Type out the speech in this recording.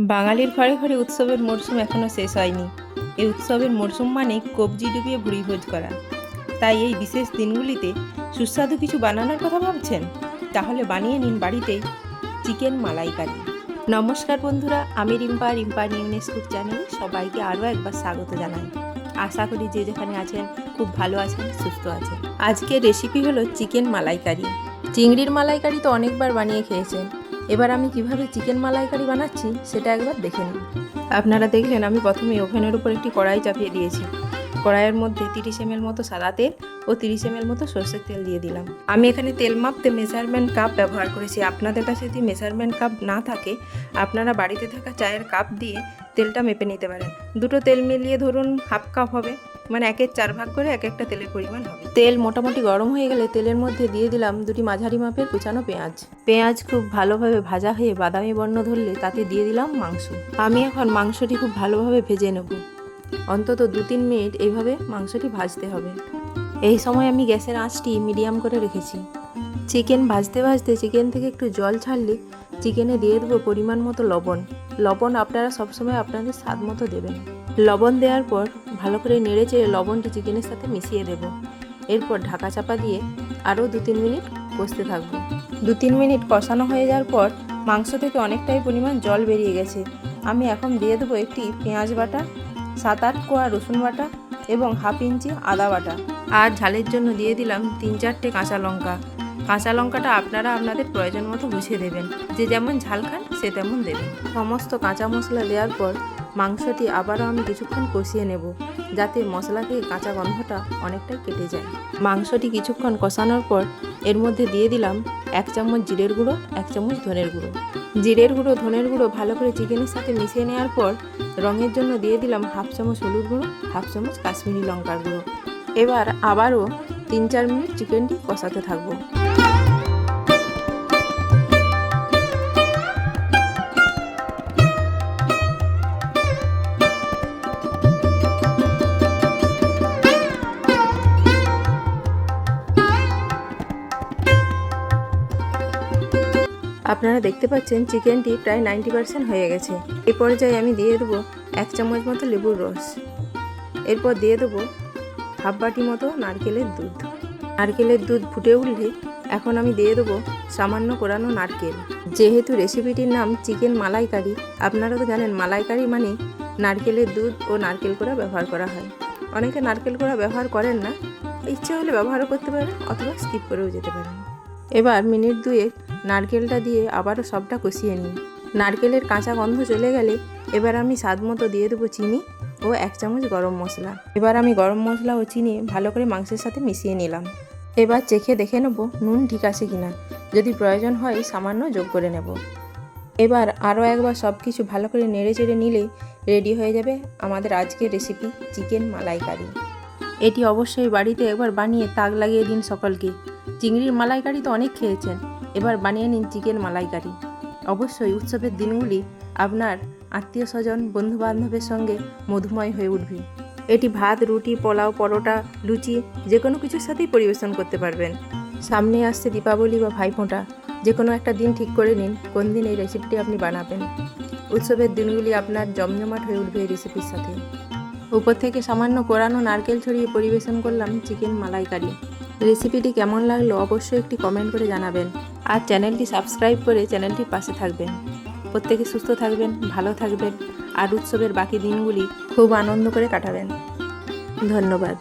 বাঙালির ঘরে ঘরে উৎসবের মরশুম এখনও শেষ হয়নি। এই উৎসবের মরশুম মানে কবজি ডুবিয়ে ভুড়ি ভোজ করা। তাই এই বিশেষ দিনগুলিতে সুস্বাদু কিছু বানানোর কথা ভাবছেন? তাহলে বানিয়ে নিন বাড়িতেই চিকেন মালাইকারি। নমস্কার বন্ধুরা, আমি রিম্পা রিম্পা নিউনেস কুক চ্যানেলে সবাইকে আরও একবার স্বাগত জানাই। আশা করি যে যেখানে আছেন খুব ভালো আছেন, সুস্থ আছেন। আজকের রেসিপি হলো চিকেন মালাইকারি। চিংড়ির মালাইকারি তো অনেকবার বানিয়ে খেয়েছেন। এবার আমি কীভাবে চিকেন মালাইকারি বানাচ্ছি সেটা একবার দেখে নিন আপনারা দেখলেন আমি প্রথমে ওভেনের উপর একটি কড়াই চাপিয়ে দিয়েছি। কড়াইয়ের মধ্যে তিরিশ এম মতো সাদা তেল ও তিরিশ এম মতো সর্ষের তেল দিয়ে দিলাম। আমি এখানে তেল মাপতে মেজারমেন্ট কাপ ব্যবহার করেছি। আপনাদের কাছে যদি মেজারমেন্ট কাপ না থাকে, আপনারা বাড়িতে থাকা চায়ের কাপ দিয়ে তেলটা মেপে নিতে পারেন। দুটো তেল মিলিয়ে ধরুন হাফ কাপ হবে। মানে একের চার ভাগ করে এক একটা তেলের পরিমাণ হবে। তেল মোটামুটি গরম হয়ে গেলে তেলের মধ্যে দিয়ে দিলাম দুটি মাঝারি মাপের কুচানো পেঁয়াজ। পেঁয়াজ খুব ভালোভাবে ভাজা হয়ে বাদামি বর্ণ ধরলে তাতে দিয়ে দিলাম মাংস। আমি এখন মাংসটি খুব ভালোভাবে ভেজে নেব। অন্তত দু তিন মিনিট এইভাবে মাংসটি ভাজতে হবে। এই সময় আমি গ্যাসের আঁচটি মিডিয়াম করে রেখেছি। চিকেন ভাজতে ভাজতে চিকেন থেকে একটু জল ছাড়লে চিকেনে দিয়ে দেবো পরিমাণ মতো লবণ। লবণ আপনারা সবসময় আপনাদের স্বাদ মতো দেবেন। লবণ দেওয়ার পর ভালো করে নেড়ে চেড়ে লবণটি চিকেনের সাথে মিশিয়ে দেব। এরপর ঢাকা চাপা দিয়ে আরও দু তিন মিনিট কষতে থাকব। দু তিন মিনিট কষানো হয়ে যাওয়ার পর মাংস থেকে অনেকটাই পরিমাণ জল বেরিয়ে গেছে। আমি এখন দিয়ে দেবো একটি পেঁয়াজ বাটা সাত আট কোয়া রসুন বাটা এবং হাফ ইঞ্চি আদা বাটা। আর ঝালের জন্য দিয়ে দিলাম তিন চারটে কাঁচা লঙ্কা। কাঁচা লঙ্কাটা আপনারা আপনাদের প্রয়োজন মতো বুঝিয়ে দেবেন। যে যেমন ঝাল খান সে তেমন দেবেন। সমস্ত কাঁচা মশলা দেওয়ার পর মাংসটি আবারও আমি কিছুক্ষণ কষিয়ে নেব, যাতে মশলা থেকে কাঁচা গন্ধটা অনেকটাই কেটে যায়। মাংসটি কিছুক্ষণ কষানোর পর এর মধ্যে দিয়ে দিলাম এক চামচ জিরের গুঁড়ো, এক চামচ ধনের গুঁড়ো। জিরের গুঁড়ো, ধনের গুঁড়ো ভালো করে চিকেনের সাথে মিশিয়ে নেওয়ার পর রঙের জন্য দিয়ে দিলাম হাফ চামচ হলুদ গুঁড়ো, হাফ চামচ কাশ্মীরি লঙ্কার গুঁড়ো। এবার আবারও তিন চার মিনিট চিকেনটি কষাতে থাকব। আপনারা দেখতে পাচ্ছেন চিকেনটি প্রায় নাইনটি পার্সেন্ট হয়ে গেছে। এই পর্যায়ে আমি দিয়ে দেবো এক চামচ মতো লেবুর রস। এরপর দিয়ে দেবো হাফ বাটি মতো নারকেলের দুধ। নারকেলের দুধ ফুটে উঠলে এখন আমি দিয়ে দেবো সামান্য কোরানো নারকেল। যেহেতু রেসিপিটির নাম চিকেন মালাইকারি, আপনারা তো জানেন মালাইকারি মানে নারকেলের দুধ ও নারকেল কোড়া ব্যবহার করা হয়। অনেকে নারকেল কোড়া ব্যবহার করেন না, ইচ্ছে হলে ব্যবহারও করতে পারেন অথবা স্কিপ করেও যেতে পারেন। এবার মিনিট দুয়েক নারকেলটা দিয়ে আবারও সবটা কষিয়ে নিই। নারকেলের কাঁচা গন্ধ চলে গেলে এবার আমি স্বাদ মতো দিয়ে দেবো চিনি ও এক চামচ গরম মশলা। এবার আমি গরম মশলা ও চিনি ভালো করে মাংসের সাথে মিশিয়ে নিলাম। এবার চেখে দেখে নেব নুন ঠিক আছে কিনা। যদি প্রয়োজন হয় সামান্য যোগ করে নেব। এবার আরও একবার সব কিছু ভালো করে নেড়ে চেড়ে নিলে রেডি হয়ে যাবে আমাদের আজকের রেসিপি চিকেন মালাইকারি। এটি অবশ্যই বাড়িতে একবার বানিয়ে তাক লাগিয়ে দিন সকলকে। চিংড়ির মালাইকারি তো অনেক খেয়েছেন। এবার বানিয়ে নিন চিকেন মালাইকারি। অবশ্যই উৎসবের দিনগুলি আপনার আত্মীয় স্বজন বন্ধু বান্ধবের সঙ্গে মধুময় হয়ে উঠবে। এটি ভাত, রুটি, পোলাও, পরোটা, লুচি যে কোনো কিছুর সাথেই পরিবেশন করতে পারবেন। সামনে আসছে দীপাবলি বা ভাইফোঁটা। যে কোনো একটা দিন ঠিক করে নিন কোন দিন এই রেসিপিটি আপনি বানাবেন। উৎসবের দিনগুলি আপনার জমজমাট হয়ে উঠবে এই রেসিপির সাথে। উপর থেকে সামান্য কোরানো নারকেল ছড়িয়ে পরিবেশন করলাম চিকেন মালাইকারি। রেসিপিটি কেমন লাগল অবশ্যই একটি কমেন্ট করে জানাবেন। আর চ্যানেলটি সাবস্ক্রাইব করে চ্যানেলটির পাশে থাকবেন। প্রত্যেকে সুস্থ থাকবেন, ভালো থাকবেন, আর উৎসবের বাকি দিনগুলি খুব আনন্দ করে কাটাবেন। ধন্যবাদ।